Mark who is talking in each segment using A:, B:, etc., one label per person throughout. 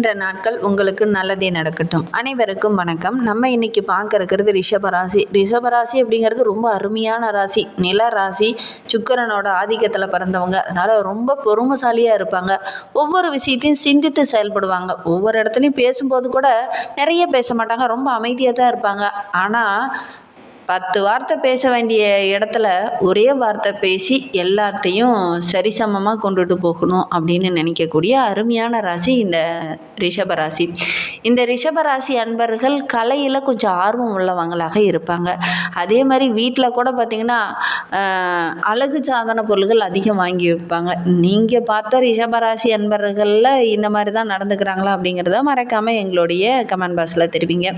A: இன்ற நாட்கள் உங்களுக்கு நல்லதே நடக்கட்டும். அனைவருக்கும் வணக்கம். நம்ம இன்னைக்கு பார்க்க இருக்கிறது ரிஷபராசி ரிஷபராசி அப்படிங்கிறது ரொம்ப அருமையான ராசி. நில ராசி. சுக்கிரனோட ஆதிக்கத்தில் பிறந்தவங்க. அதனால் ரொம்ப பொறுமைசாலியாக இருப்பாங்க. ஒவ்வொரு விஷயத்தையும் சிந்தித்து செயல்படுவாங்க. ஒவ்வொரு இடத்துலையும் பேசும்போது கூட நிறைய பேச மாட்டாங்க. ரொம்ப அமைதியாக தான் இருப்பாங்க. ஆனால் பத்து வார்த்தை பேச வேண்டிய இடத்துல ஒரே வார்த்தை பேசி எல்லாத்தையும் சரிசமமாக கொண்டுட்டு போகணும் அப்படின்னு நினைக்கக்கூடிய அருமையான ராசி இந்த ரிஷப ராசி. இந்த ரிஷப ராசி அன்பர்கள் கலையில் கொஞ்சம் ஆர்வம் உள்ளவங்களாக இருப்பாங்க. அதே மாதிரி வீட்டில் கூட பார்த்திங்கன்னா அழகு சாதன பொருள்கள் அதிகம் வாங்கி வைப்பாங்க. நீங்கள் பார்த்த ரிஷபராசி அன்பர்களில் இந்த மாதிரி தான் நடந்துக்கிறாங்களா அப்படிங்கிறத மறக்காமல் எங்களுடைய கமெண்ட் பாக்ஸில் தெரிவிங்க.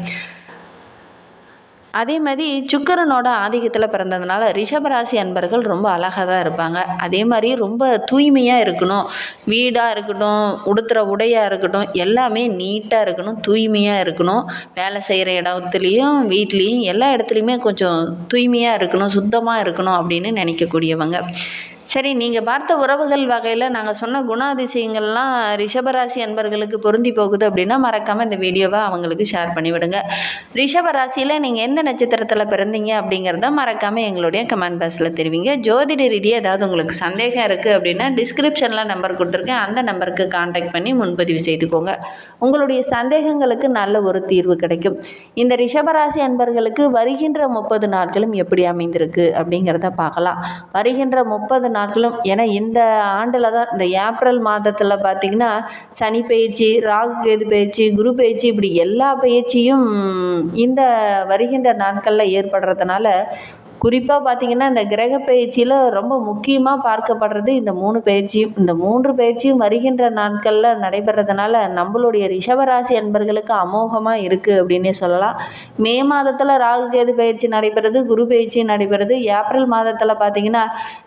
A: அதே மாதிரி சுக்கரனோட ஆதிக்கத்தில் பிறந்ததுனால ரிஷபராசி அன்பர்கள் ரொம்ப அழகாக தான் இருப்பாங்க. அதே மாதிரி ரொம்ப தூய்மையாக இருக்கணும். வீடாக இருக்கட்டும் உடுத்துகிற உடையாக இருக்கட்டும் எல்லாமே நீட்டாக இருக்கணும் தூய்மையாக இருக்கணும். வேலை செய்கிற இடத்துலையும் வீட்லேயும் எல்லா இடத்துலையுமே கொஞ்சம் தூய்மையாக இருக்கணும் சுத்தமாக இருக்கணும் அப்படின்னு நினைக்கக்கூடியவங்க. சரி நீங்கள் பார்த்த உறவுகள் வகையில் நாங்கள் சொன்ன குணாதிசயங்கள்லாம் ரிஷபராசி அன்பர்களுக்கு பொருந்தி போகுது அப்படின்னா மறக்காமல் இந்த வீடியோவை அவங்களுக்கு ஷேர் பண்ணிவிடுங்க ரிஷபராசியில் நீங்கள் எந்த நட்சத்திரத்தில் பிறந்தீங்க அப்படிங்கிறத மறக்காமல் எங்களுடைய கமெண்ட் பாக்ஸில் தெரிவிங்க. ஜோதிட ரீதியாக ஏதாவது உங்களுக்கு சந்தேகம் இருக்குது அப்படின்னா டிஸ்கிரிப்ஷனில் நம்பர் கொடுத்துருக்கேன். அந்த நம்பருக்கு காண்டாக்ட் பண்ணி முன்பதிவு செய்துக்கோங்க. உங்களுடைய சந்தேகங்களுக்கு நல்ல ஒரு தீர்வு கிடைக்கும். இந்த ரிஷபராசி அன்பர்களுக்கு வருகின்ற முப்பது நாட்களும் எப்படி அமைந்திருக்கு அப்படிங்கிறத பார்க்கலாம். வருகின்ற முப்பது நாட்களும் ஏன்னா இந்த ஆண்டில் தான் இந்த ஏப்ரல் மாதத்தில் பார்த்திங்கன்னா சனி பயிற்சி ராகு கேது பயிற்சி குரு பயிற்சி இப்படி எல்லா பயிற்சியும் இந்த வருகின்ற நாட்களில் ஏற்படுறதுனால குறிப்பாக பார்த்திங்கன்னா இந்த கிரக பயிற்சியில் ரொம்ப முக்கியமாக பார்க்கப்படுறது இந்த மூணு பயிற்சியும். இந்த மூன்று பயிற்சியும் வருகின்ற நாட்களில் நடைபெறதுனால நம்மளுடைய ரிஷபராசி அன்பர்களுக்கு அமோகமாக இருக்குது அப்படின்னே சொல்லலாம். மே மாதத்தில் ராகு கேது பயிற்சி நடைபெறுது குரு பயிற்சி நடைபெறுது. ஏப்ரல் மாதத்தில் பார்த்திங்கன்னா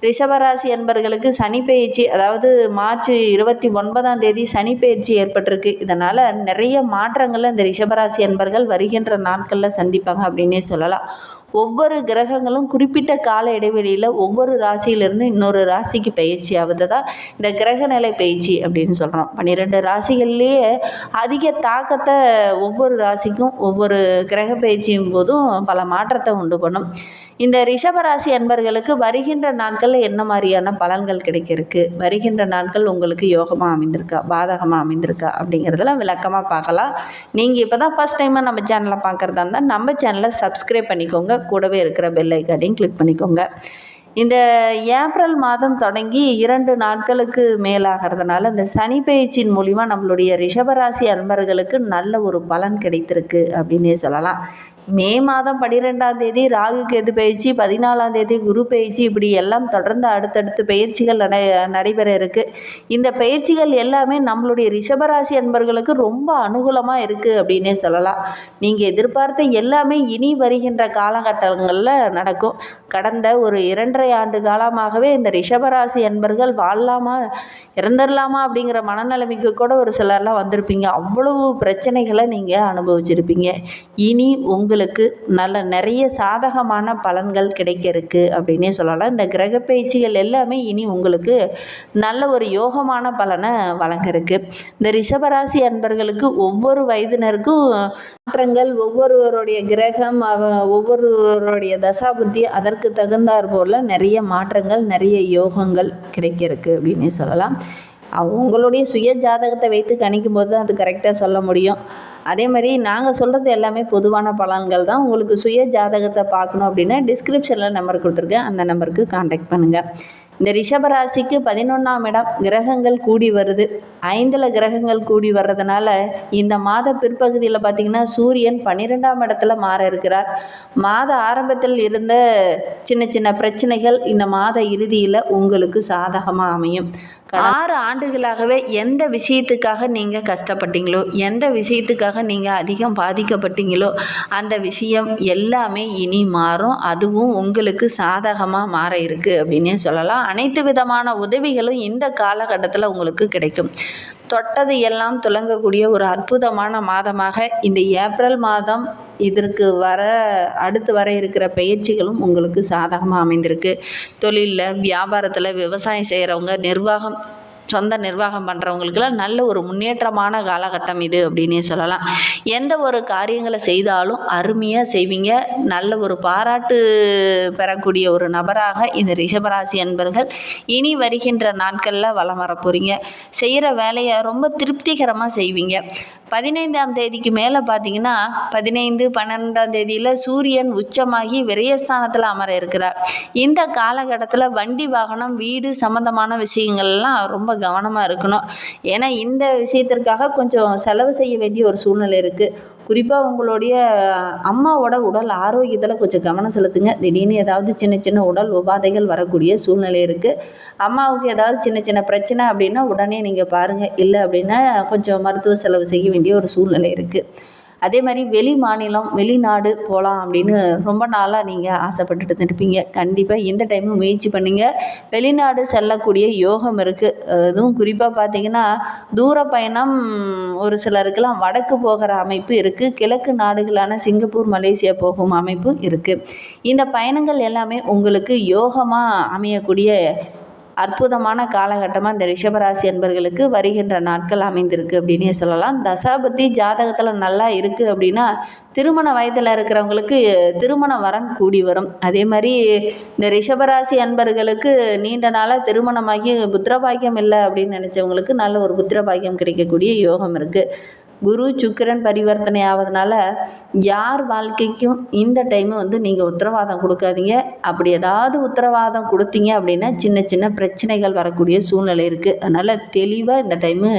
A: ரிஷபராசி அன்பர்களுக்கு சனி பயிற்சி அதாவது மார்ச் இருபத்தி ஒன்பதாம் தேதி சனி பயிற்சி ஏற்பட்டிருக்கு. இதனால் நிறைய மாற்றங்களை இந்த ரிஷபராசி அன்பர்கள் வருகின்ற நாட்களில் சந்திப்பாங்க அப்படின்னே சொல்லலாம். ஒவ்வொரு கிரகங்களும் குறிப்பிட்ட கால இடைவெளியில் ஒவ்வொரு ராசியிலிருந்து இன்னொரு ராசிக்கு பயிற்சி ஆகுது தான் இந்த கிரக நிலை பயிற்சி அப்படின்னு சொல்கிறோம் பன்னிரெண்டு ராசிகள்லேயே அதிக தாக்கத்தை ஒவ்வொரு ராசிக்கும் ஒவ்வொரு கிரக பயிற்சியும் போதும் பல மாற்றத்தை உண்டு பண்ணும். இந்த ரிஷபராசி அன்பர்களுக்கு வருகின்ற நாட்களில் என்ன மாதிரியான பலன்கள் கிடைக்கிறதுக்கு? வருகின்ற நாட்கள் உங்களுக்கு யோகமாக அமைந்திருக்கா? பாதகமாக அமைந்திருக்கா? அப்படிங்கிறதெல்லாம் விளக்கமாக பார்க்கலாம். நீங்கள் இப்போ தான் ஃபஸ்ட் டைமாக நம்ம சேனலை பார்க்குறதா இருந்தால் நம்ம சேனலை சப்ஸ்கிரைப் பண்ணிக்கோங்க. கூடவே இருக்கிற பெல் ஐக்கானையும் கிளிக் பண்ணிக்கோங்க. இந்த ஏப்ரல் மாதம் தொடங்கி இரண்டு நாட்களுக்கு மேலாகிறதுனால இந்த சனி பயிற்சியின் மூலிமா நம்மளுடைய ரிஷபராசி அன்பர்களுக்கு நல்ல ஒரு பலன் கிடைத்திருக்கு அப்படின்னே சொல்லலாம். மே மாதம் பன்னிரெண்டாம் தேதி ராகு கேது பயிற்சி பதினாலாம் தேதி குரு பயிற்சி இப்படி எல்லாம் தொடர்ந்து அடுத்தடுத்து பயிற்சிகள் நடை நடைபெற இருக்குது இந்த பயிற்சிகள் எல்லாமே நம்மளுடைய ரிஷபராசி அன்பர்களுக்கு ரொம்ப அனுகூலமாக இருக்குது அப்படின்னே சொல்லலாம். நீங்கள் எதிர்பார்த்த எல்லாமே இனி வருகின்ற காலகட்டங்களில் நடக்கும். கடந்த ஒரு இரண்டரை ஆண்டு காலமாகவே இந்த ரிஷபராசி அன்பர்கள் வாழலாமா இறந்துடலாமா அப்படிங்கிற மனநிலைமைக்கு கூட ஒரு சிலர்லாம் வந்திருப்பீங்க. அவ்வளவு பிரச்சனைகளை நீங்கள் அனுபவிச்சிருப்பீங்க. இனி உங்கள் உங்களுக்கு நல்ல நிறைய சாதகமான பலன்கள் கிடைக்க இருக்கு அப்படின்னே சொல்லலாம். இந்த கிரக பயிற்சிகள் எல்லாமே இனி உங்களுக்கு நல்ல ஒரு யோகமான பலனை வழங்க இருக்கு இந்த ரிஷபராசி அன்பர்களுக்கு ஒவ்வொரு வயதினருக்கும் மாற்றங்கள் ஒவ்வொருவருடைய கிரகம் ஒவ்வொருவருடைய தசாபுத்தி அதற்கு தகுந்தாற் நிறைய மாற்றங்கள் நிறைய யோகங்கள் கிடைக்க இருக்கு அப்படின்னே சொல்லலாம். அவங்களுடைய சுய ஜாதகத்தை வைத்து கணிக்கும் போது தான் அது கரெக்டாக சொல்ல முடியும். அதே மாதிரி நாங்கள் சொல்கிறது எல்லாமே பொதுவான பலன்கள் தான். உங்களுக்கு சுய ஜாதகத்தை பார்க்கணும் அப்படின்னா டிஸ்கிரிப்ஷனில் நம்பர் கொடுத்துருக்கேன். அந்த நம்பருக்கு காண்டாக்ட் பண்ணுங்கள் இந்த ரிஷபராசிக்கு பதினொன்றாம் இடம் கிரகங்கள் கூடி வருது. ஐந்தில் கிரகங்கள் கூடி வர்றதுனால இந்த மாத பிற்பகுதியில் பார்த்திங்கன்னா சூரியன் பன்னிரெண்டாம் இடத்துல மாற இருக்கிறார். மாத ஆரம்பத்தில் இருந்த சின்ன சின்ன பிரச்சனைகள் இந்த மாத இறுதியில் உங்களுக்கு சாதகமாக அமையும். ஆறு ஆண்டுகளாகவே எந்த விஷயத்துக்காக நீங்கள் கஷ்டப்பட்டீங்களோ எந்த விஷயத்துக்காக நீங்கள் அதிகம் பாதிக்கப்பட்டீங்களோ அந்த விஷயம் எல்லாமே இனி மாறும். அதுவும் உங்களுக்கு சாதகமாக மாற இருக்குது அப்படின்னே சொல்லலாம். அனைத்து விதமான உதவிகளும் இந்த காலகட்டத்தில் உங்களுக்கு கிடைக்கும். தொட்டது எல்லாம் துளங்கக்கூடிய ஒரு அற்புதமான மாதமாக இந்த ஏப்ரல் மாதம் இதற்கு வர அடுத்து வர இருக்கிற பயிற்சிகளும் உங்களுக்கு சாதகமாக அமைந்திருக்கு. தொழிலில் வியாபாரத்தில் விவசாயம் செய்கிறவங்க நிர்வாகம் சொந்த நிர்வாகம் பண்ணுறவங்களுக்குலாம் நல்ல ஒரு முன்னேற்றமான காலகட்டம் இது அப்படின்னே சொல்லலாம். எந்த ஒரு காரியங்களை செய்தாலும் அருமையாக செய்வீங்க. நல்ல ஒரு பாராட்டு பெறக்கூடிய ஒரு நபராக இந்த ரிஷபராசி அன்பர்கள் இனி வருகின்ற நாட்களில் வலம் வரப்போகிறீங்க செய்கிற வேலையை ரொம்ப திருப்திகரமாக செய்வீங்க. பதினைந்தாம் தேதிக்கு மேலே பார்த்தீங்கன்னா பதினைந்து பன்னெண்டாம் தேதியில் சூரியன் உச்சமாகி விரயஸ்தானத்தில் அமர இருக்கிறார். இந்த காலகட்டத்தில் வண்டி வாகனம் வீடு சம்மந்தமான விஷயங்கள்லாம் ரொம்ப கவனமாக இருக்கணும். ஏன்னா இந்த விஷயத்திற்காக கொஞ்சம் செலவு செய்ய வேண்டிய ஒரு சூழ்நிலை இருக்குது குறிப்பாக உங்களுடைய அம்மாவோட உடல் ஆரோக்கியத்தில் கொஞ்சம் கவனம் செலுத்துங்க. திடீர்னு ஏதாவது சின்ன சின்ன உடல் உபாதைகள் வரக்கூடிய சூழ்நிலை இருக்குது அம்மாவுக்கு ஏதாவது சின்ன சின்ன பிரச்சனை அப்படின்னா உடனே நீங்கள் பாருங்கள் இல்லை அப்படின்னா கொஞ்சம் மருத்துவ செலவு செய்ய வேண்டிய ஒரு சூழ்நிலை இருக்குது அதே மாதிரி வெளி மாநிலம் வெளிநாடு போகலாம் அப்படின்னு ரொம்ப நாளாக நீங்கள் ஆசைப்பட்டுட்டு இருப்பீங்க. கண்டிப்பாக இந்த டைமும் முயற்சி பண்ணுங்க. வெளிநாடு செல்லக்கூடிய யோகம் இருக்குது அதுவும் குறிப்பாக பார்த்தீங்கன்னா தூர பயணம் ஒரு சிலருக்கெல்லாம் வடக்கு போகிற அமைப்பு இருக்குது கிழக்கு நாடுகளான சிங்கப்பூர் மலேசியா போகும் அமைப்பும் இருக்குது இந்த பயணங்கள் எல்லாமே உங்களுக்கு யோகமாக அமையக்கூடிய அற்புதமான காலகட்டமாக இந்த ரிஷபராசி என்பர்களுக்கு வருகின்ற நாட்கள் அமைந்திருக்கு அப்படின்னே சொல்லலாம். தசாபத்தி ஜாதகத்தில் நல்லா இருக்குது அப்படின்னா திருமண வயதில் இருக்கிறவங்களுக்கு திருமண வரன் கூடி வரும். அதே மாதிரி இந்த ரிஷபராசி அன்பர்களுக்கு நீண்ட நாளாக திருமணமாகி புத்திரபாகியம் இல்லை அப்படின்னு நினச்சவங்களுக்கு நல்ல ஒரு புத்திரபாகியம் கிடைக்கக்கூடிய யோகம் இருக்குது குரு சுக்கிரன் பரிவர்த்தனை ஆவதனால யார் வாழ்க்கைக்கும் இந்த டைமு வந்து நீங்கள் உத்தரவாதம் கொடுக்காதீங்க. அப்படி ஏதாவது உத்தரவாதம் கொடுத்தீங்க அப்படின்னா சின்ன சின்ன பிரச்சனைகள் வரக்கூடிய சூழ்நிலை இருக்குது அதனால் தெளிவாக இந்த டைமு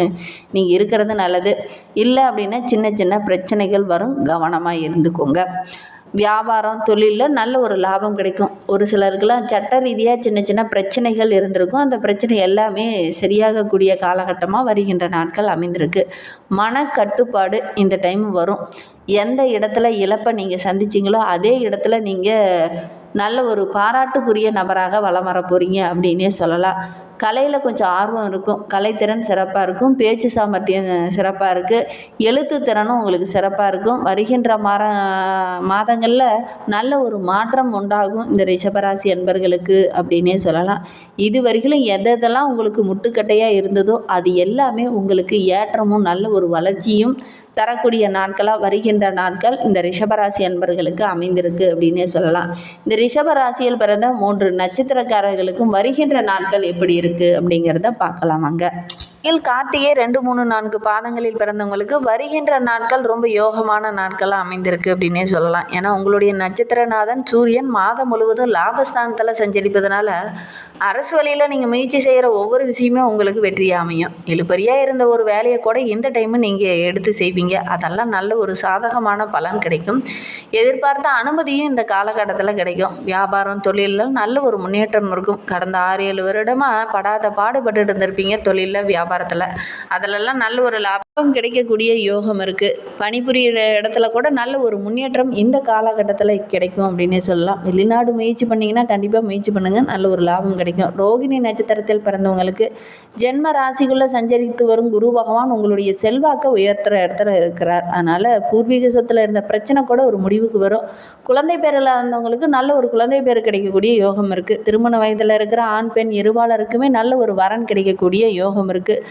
A: நீங்கள் இருக்கிறது நல்லது. இல்லை அப்படின்னா சின்ன சின்ன பிரச்சனைகள் வரும். கவனமாக இருந்துக்கோங்க. வியாபாரம் தொழிலில் நல்ல ஒரு லாபம் கிடைக்கும். ஒரு சிலருக்கெல்லாம் சட்ட ரீதியாக சின்ன சின்ன பிரச்சனைகள் இருந்திருக்கும். அந்த பிரச்சனை எல்லாமே சரியாகக்கூடிய காலகட்டமாக வருகின்ற நாட்கள் அமைந்திருக்கு. மனக்கட்டுப்பாடு இந்த டைம் வரும். எந்த இடத்துல இழப்பை நீங்கள் சந்திச்சிங்களோ அதே இடத்துல நீங்கள் நல்ல ஒரு பாராட்டுக்குரிய நபராக வலம் வர போகிறீங்க அப்படின்னே சொல்லலாம். கலையில் கொஞ்சம் ஆர்வம் இருக்கும். கலைத்திறன் சிறப்பாக இருக்கும். பேச்சு சாமர்த்தியம் சிறப்பாக இருக்குது எழுத்து திறனும் உங்களுக்கு சிறப்பாக இருக்கும். வருகின்ற மாற மாதங்களில் நல்ல ஒரு மாற்றம் உண்டாகும் இந்த ரிஷபராசி அன்பர்களுக்கு அப்படின்னே சொல்லலாம். இது வரையிலும் எதெல்லாம் உங்களுக்கு முட்டுக்கட்டையாக இருந்ததோ அது எல்லாமே உங்களுக்கு ஏற்றமும் நல்ல ஒரு வளர்ச்சியும் தரக்கூடிய நாட்களாக வருகின்ற நாட்கள் இந்த ரிஷபராசி அன்பர்களுக்கு அமைந்திருக்கு அப்படின்னே சொல்லலாம். இந்த ரிஷபராசியில் பிறந்த மூன்று நட்சத்திரக்காரர்களுக்கும் வருகின்ற நாட்கள் எப்படி இருக்குது அப்படிங்கிறத பார்க்கலாம் அங்கே கணக்கில் கார்த்திகை ரெண்டு மூணு நான்கு பாதங்களில் பிறந்தவங்களுக்கு வருகின்ற நாட்கள் ரொம்ப யோகமான நாட்களாக அமைந்திருக்கு அப்படின்னே சொல்லலாம். ஏன்னா உங்களுடைய நட்சத்திரநாதன் சூரியன் மாதம் முழுவதும் லாபஸ்தானத்தில் சஞ்சரிப்பதனால அரசு வழியில் நீங்கள் முயற்சி செய்கிற ஒவ்வொரு விஷயமே உங்களுக்கு வெற்றியாக அமையும். இழுபறியாக இருந்த ஒரு வேலையை கூட இந்த டைமு நீங்கள் எடுத்து செய்வீங்க. அதெல்லாம் நல்ல ஒரு சாதகமான பலன் கிடைக்கும். எதிர்பார்த்த அனுமதியும் இந்த காலகட்டத்தில் கிடைக்கும். வியாபாரம் தொழிலில் நல்ல ஒரு முன்னேற்றம் இருக்கும். கடந்த ஆறு ஏழு வருடமாக படாத பாடுபட்டு இருந்திருப்பீங்க தொழிலில் வியாபாரம் வியாபாரத்தில். அதிலெல்லாம் நல்ல ஒரு லாபம் கிடைக்கக்கூடிய யோகம் இருக்குது பணிபுரியிற இடத்துல கூட நல்ல ஒரு முன்னேற்றம் இந்த காலகட்டத்தில் கிடைக்கும் அப்படின்னே சொல்லலாம். வெளிநாடு முயற்சி பண்ணிங்கன்னா கண்டிப்பாக முயற்சி பண்ணுங்கள் நல்ல ஒரு லாபம் கிடைக்கும். ரோகிணி நட்சத்திரத்தில் பிறந்தவங்களுக்கு ஜென்ம ராசிக்குள்ளே சஞ்சரித்து வரும் குரு பகவான் உங்களுடைய செல்வாக்கை உயர்த்துகிற இடத்துல இருக்கிறார். அதனால் பூர்வீக சொத்தில் இருந்த பிரச்சனை கூட ஒரு முடிவுக்கு வரும். குழந்தை பேரில் இருந்தவங்களுக்கு நல்ல ஒரு குழந்தை பேர் கிடைக்கக்கூடிய யோகம் இருக்குது திருமண வயதில் இருக்கிற ஆண் பெண் இருபாலருக்குமே நல்ல ஒரு வரன் கிடைக்கக்கூடிய யோகம் இருக்குது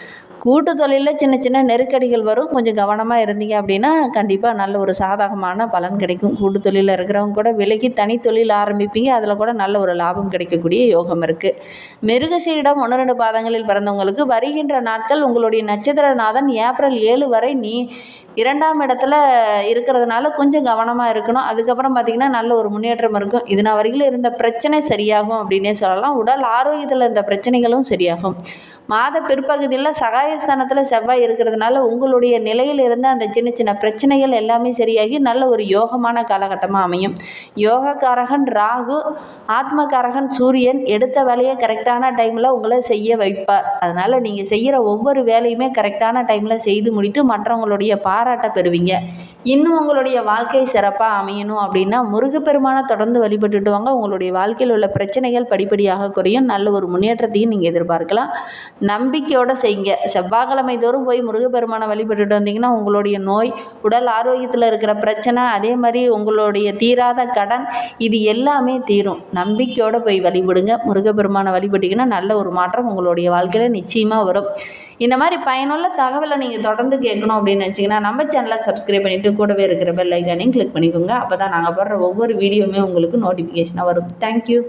A: கூட்டு தொழிலில் சின்ன சின்ன நெருக்கடிகள் வரும். கொஞ்சம் கவனமாக இருந்தீங்க அப்படின்னா கண்டிப்பாக நல்ல ஒரு சாதகமான பலன் கிடைக்கும். கூட்டு தொழிலில் இருக்கிறவங்க கூட விலகி தனி தொழில் ஆரம்பிப்பீங்க. அதில் கூட நல்ல ஒரு லாபம் கிடைக்கக்கூடிய யோகம் இருக்குது மிருகசீடம் ஒன்று ரெண்டு பாதங்களில் பிறந்தவங்களுக்கு வருகின்ற நாட்கள் உங்களுடைய நட்சத்திரநாதன் ஏப்ரல் ஏழு வரை நீ இரண்டாம் இடத்துல இருக்கிறதுனால கொஞ்சம் கவனமாக இருக்கணும். அதுக்கப்புறம் பார்த்திங்கன்னா நல்ல ஒரு முன்னேற்றம் இருக்கும். இது நான் வரைக்கும் இருந்த பிரச்சனை சரியாகும் அப்படின்னே சொல்லலாம். உடல் ஆரோக்கியத்தில் இருந்த பிரச்சனைகளும் சரியாகும். மாத பிற்பகுதியில் சகாயஸ்தானத்தில் செவ்வாய் இருக்கிறதுனால உங்களுடைய நிலையில் இருந்த அந்த சின்ன சின்ன பிரச்சனைகள் எல்லாமே சரியாகி நல்ல ஒரு யோகமான காலகட்டமாக அமையும். யோகக்காரகன் ராகு ஆத்மகாரகன் சூரியன் எடுத்த வேலையை கரெக்டான டைமில் உங்களை செய்ய வைப்பார். அதனால் நீங்கள் செய்கிற ஒவ்வொரு வேலையுமே கரெக்டான டைமில் செய்து முடித்து மற்றவங்களுடைய பாராட்டை பெறுவீங்க. இன்னும் உங்களுடைய வாழ்க்கை சிறப்பாக அமையணும் அப்படின்னா முருகப்பெருமானை தொடர்ந்து வழிபட்டுட்டு வாங்க. உங்களுடைய வாழ்க்கையில் உள்ள பிரச்சனைகள் படிப்படியாக குறையும். நல்ல ஒரு முன்னேற்றத்தையும் நீங்கள் எதிர்பார்க்கலாம். நம்பிக்கையோட செய்யுங்க. செவ்வாய்க்கிழமை தோறும் போய் முருகப்பெருமானை வழிபட்டுட்டு வந்தீங்கன்னா உங்களுடைய நோய் உடல் ஆரோக்கியத்தில் இருக்கிற பிரச்சனை அதே மாதிரி உங்களுடைய தீராத கடன் இது எல்லாமே தீரும். நம்பிக்கையோடு போய் வழிபடுங்க. முருகப்பெருமானை வழிபட்டிங்கன்னா நல்ல ஒரு மாற்றம் உங்களுடைய வாழ்க்கையில் நிச்சயமாக வரும். இந்த மாதிரி பயனுள்ள தகவலை நீங்கள் தொடர்ந்து கேட்கணும் அப்படின்னு நினச்சிங்கன்னா நம்ம சேனலை சப்ஸ்கிரைப் பண்ணிவிட்டு கூடவே இருக்கிற பெல் ஐக்கானையும் கிளிக் பண்ணிக்கோங்க. அப்போ தான் நாங்கள் போடுற ஒவ்வொரு வீடியோவுமே உங்களுக்கு நோட்டிஃபிகேஷனாக வரும். தேங்க்யூ